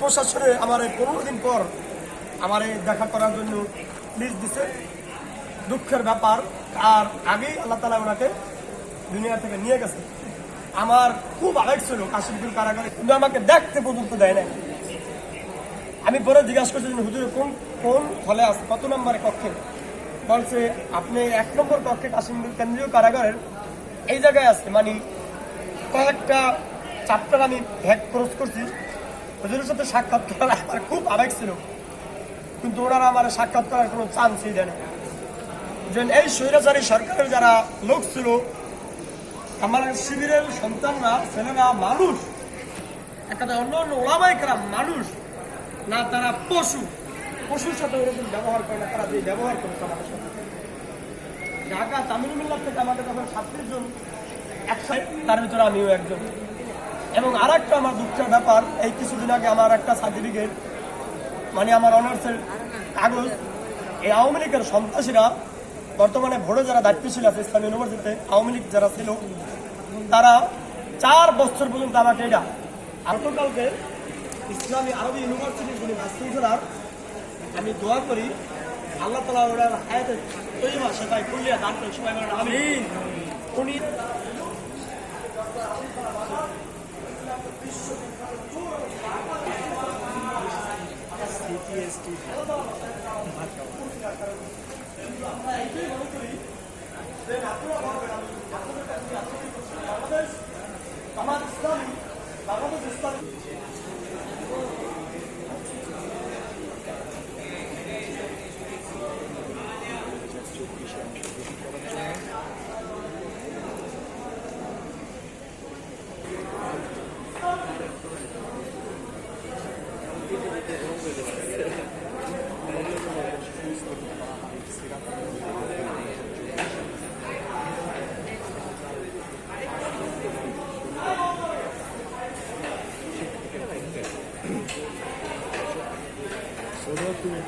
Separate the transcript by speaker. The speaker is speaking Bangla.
Speaker 1: প্রশাসনে আমার এই পনেরো দিন পর আমার এই দেখা করার জন্য লিস্ট দিছে। দুঃখের ব্যাপার, আর আগেই আল্লাহ তালা ওনাকে দুনিয়া থেকে নিয়ে গেছে। আমার খুব আবেগ ছিল কাশিমপুর কারাগারে, কিন্তু আমাকে দেখতে পর্যন্ত দেয় না আমি পরে জিজ্ঞাসা করছি, হুজুর কোন কোন হলে আছে কত নম্বরে কক্ষে? বলছে, আপনি এক নম্বর কক্ষে কাশিমপুর কেন্দ্রীয় কারাগারের এই জায়গায় আছে মানে কয়েকটা চ্যাপ্টার আমি ভ্যাক ক্রস করছি। হুজুরের সাথে সাক্ষাৎ করার আমার খুব আবেগ ছিল। কিন্তু ওনারা আমার সাক্ষাৎ করার কোনো চান্সই দেয় না যে এই স্বৈরাচারী সরকারের যারা লোক ছিল, আমার শিবিরের সন্তানরা, ছেলেরা মানুষ একটা অন্য অন্য ওলামাই খারাপ মানুষ, না তারা পশু। পশুর সাথে ওরকম ব্যবহার করে না, তারা যে ব্যবহার করেছে আমাদের সাথে। ঢাকা তামিলমিল্লার থেকে আমাদের তখন ছাত্রীর জন, একসাথে তার ভিতরে আমিও একজন। এবং আর একটা আমার দুঃখের ব্যাপার, এই কিছুদিন আগে আমার একটা সার্টিফিকেট মানে আমার অনার্সের কাগজ, এই আওয়ামী লীগের সন্ত্রাসীরা বর্তমানে ভোটে যারা দায়িত্বশীল আছে ইসলাম ইউনিভার্সিটিতে, আওয়ামী লীগ যারা ছিল, তারা চার বছর পর্যন্ত আমাকে এটা গতকালকে ইসলামী আরবি ইউনিভার্সিটির চ্যান্সেলার আমি দোয়া করি, আল্লাহ তালা ওনার হায়াতে তৈরি সেটাই করলিয়া দান করে সবাই উনি আমার ইসলামী বাংলাদেশ ইসলামী
Speaker 2: 고등 Todo tuvo.